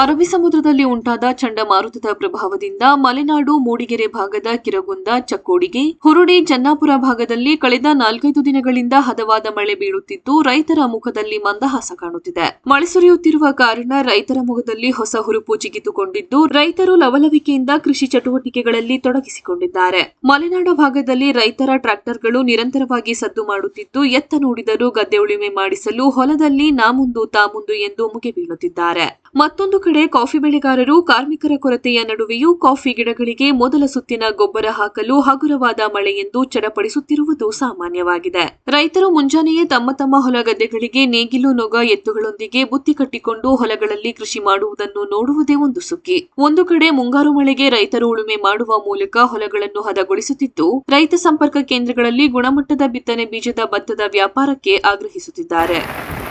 ಅರಬ್ಬಿ ಸಮುದ್ರದಲ್ಲಿ ಉಂಟಾದ ಚಂಡಮಾರುತದ ಪ್ರಭಾವದಿಂದ ಮಲೆನಾಡು, ಮೂಡಿಗೆರೆ ಭಾಗದ ಕಿರಗುಂದ, ಚಕ್ಕೋಡಿಗೆ ಹುರುಡಿ ಜನ್ನಾಪುರ ಭಾಗದಲ್ಲಿ ಕಳೆದ ನಾಲ್ಕೈದು ದಿನಗಳಿಂದ ಹದವಾದ ಮಳೆ ಬೀಳುತ್ತಿದ್ದು, ರೈತರ ಮುಖದಲ್ಲಿ ಮಂದಹಾಸ ಕಾಣುತ್ತಿದೆ. ಮಳೆ ಸುರಿಯುತ್ತಿರುವ ಕಾರಣ ರೈತರ ಮುಖದಲ್ಲಿ ಹೊಸ ಹುರುಪು ಜಿಗಿದುಕೊಂಡಿದ್ದು ರೈತರು ಲವಲವಿಕೆಯಿಂದ ಕೃಷಿ ಚಟುವಟಿಕೆಗಳಲ್ಲಿ ತೊಡಗಿಸಿಕೊಂಡಿದ್ದಾರೆ. ಮಲೆನಾಡು ಭಾಗದಲ್ಲಿ ರೈತರ ಟ್ರಾಕ್ಟರ್ಗಳು ನಿರಂತರವಾಗಿ ಸದ್ದು ಮಾಡುತ್ತಿದ್ದು, ಎತ್ತ ನೋಡಿದರೂ ಗದ್ದೆ ಉಳಿಮೆ ಮಾಡಿಸಲು ಹೊಲದಲ್ಲಿ ನಾ ಮುಂದು ತಾ ಮುಂದು ಎಂದು ಮುಗಿ ಬೀಳುತ್ತಿದ್ದಾರೆ ಮತ್ತೊಂದು ಕಡೆ ಕಾಫಿ ಬೆಳೆಗಾರರು ಕಾರ್ಮಿಕರ ಕೊರತೆಯ ನಡುವೆಯೂ ಕಾಫಿ ಗಿಡಗಳಿಗೆ ಮೊದಲ ಸುತ್ತಿನ ಗೊಬ್ಬರ ಹಾಕಲು ಹಗುರವಾದ ಮಳೆಯೆಂದು ಚಡಪಡಿಸುತ್ತಿರುವುದು ಸಾಮಾನ್ಯವಾಗಿದೆ. ರೈತರು ಮುಂಜಾನೆಯೇ ತಮ್ಮ ತಮ್ಮ ಹೊಲ ಗದ್ದೆಗಳಿಗೆ ನೇಗಿಲು, ನೊಗ, ಎತ್ತುಗಳೊಂದಿಗೆ ಬುತ್ತಿ ಕಟ್ಟಿಕೊಂಡು ಹೊಲಗಳಲ್ಲಿ ಕೃಷಿ ಮಾಡುವುದನ್ನು ನೋಡುವುದೇ ಒಂದು ಸುಖಿ ಒಂದು ಕಡೆ ಮುಂಗಾರು ಮಳೆಗೆ ರೈತರು ಉಳುಮೆ ಮಾಡುವ ಮೂಲಕ ಹೊಲಗಳನ್ನು ಹದಗೊಳಿಸುತ್ತಿದ್ದು, ರೈತ ಸಂಪರ್ಕ ಕೇಂದ್ರಗಳಲ್ಲಿ ಗುಣಮಟ್ಟದ ಬಿತ್ತನೆ ಬೀಜದ ಭತ್ತದ ವ್ಯಾಪಾರಕ್ಕೆ ಆಗ್ರಹಿಸುತ್ತಿದ್ದಾರೆ.